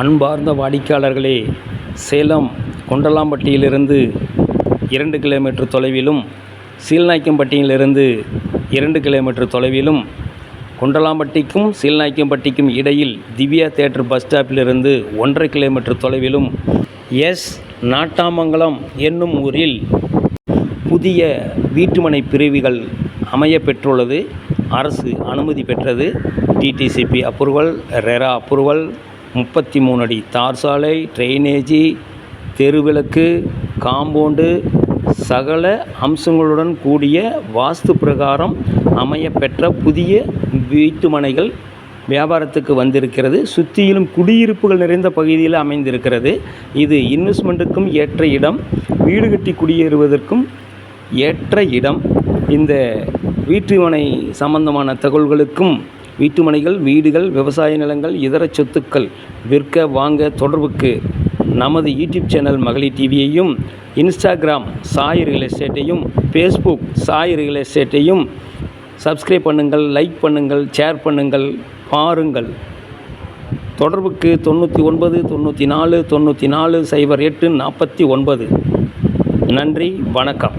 அன்பார்ந்த வாடிக்கையாளர்களே சேலம் கொண்டலாம்பட்டியிலிருந்து இரண்டு கிலோமீட்டர் தொலைவிலும் சீல்நாய்க்கம்பட்டியிலிருந்து இரண்டு கிலோமீட்டர் தொலைவிலும் கொண்டலாம்பட்டிக்கும் சீல்நாய்க்கம்பட்டிக்கும் இடையில் திவ்யா தேட்டர் பஸ் ஸ்டாப்பிலிருந்து ஒன்றரை கிலோமீட்டர் தொலைவிலும் எஸ் நாட்டாமங்கலம் என்னும் ஊரில் புதிய வீட்டுமனை பிரிவுகள் அமைய பெற்றுள்ளது. அரசு அனுமதி பெற்றது. டிடிசிபி அப்ரூவல் ரெரா அப்ரூவல் முப்பத்தி மூணு அடி. தார் சாலை ட்ரைனேஜி தெருவிளக்கு காம்பவுண்டு சகல அம்சங்களுடன் கூடிய வாஸ்து பிரகாரம் அமையப்பெற்ற புதிய வீட்டுமனைகள் வியாபாரத்துக்கு வந்திருக்கிறது. சுற்றியிலும் குடியிருப்புகள் நிறைந்த பகுதியில் அமைந்திருக்கிறது. இது இன்வெஸ்ட்மெண்ட்டுக்கும் ஏற்ற இடம். வீடு கட்டி குடியேறுவதற்கும் ஏற்ற இடம். இந்த வீட்டுமனை சம்பந்தமான தகவல்களுக்கும் வீட்டுமனைகள் வீடுகள் விவசாய நிலங்கள் இதர சொத்துக்கள் விற்க வாங்க தொடர்புக்கு நமது யூடியூப் சேனல் மகளிர் டிவியையும் இன்ஸ்டாகிராம் சாய் ரியல் எஸ்டேட்டையும் ஃபேஸ்புக் சாய் ரியல் எஸ்டேட்டையும் சப்ஸ்கிரைப் பண்ணுங்கள் லைக் பண்ணுங்கள் ஷேர் பண்ணுங்கள் பாருங்கள். தொடர்புக்கு தொண்ணூற்றி ஒன்பது தொண்ணூற்றி நாலு தொண்ணூற்றி நாலு சைபர் எட்டு நாற்பத்தி ஒன்பது. நன்றி வணக்கம்.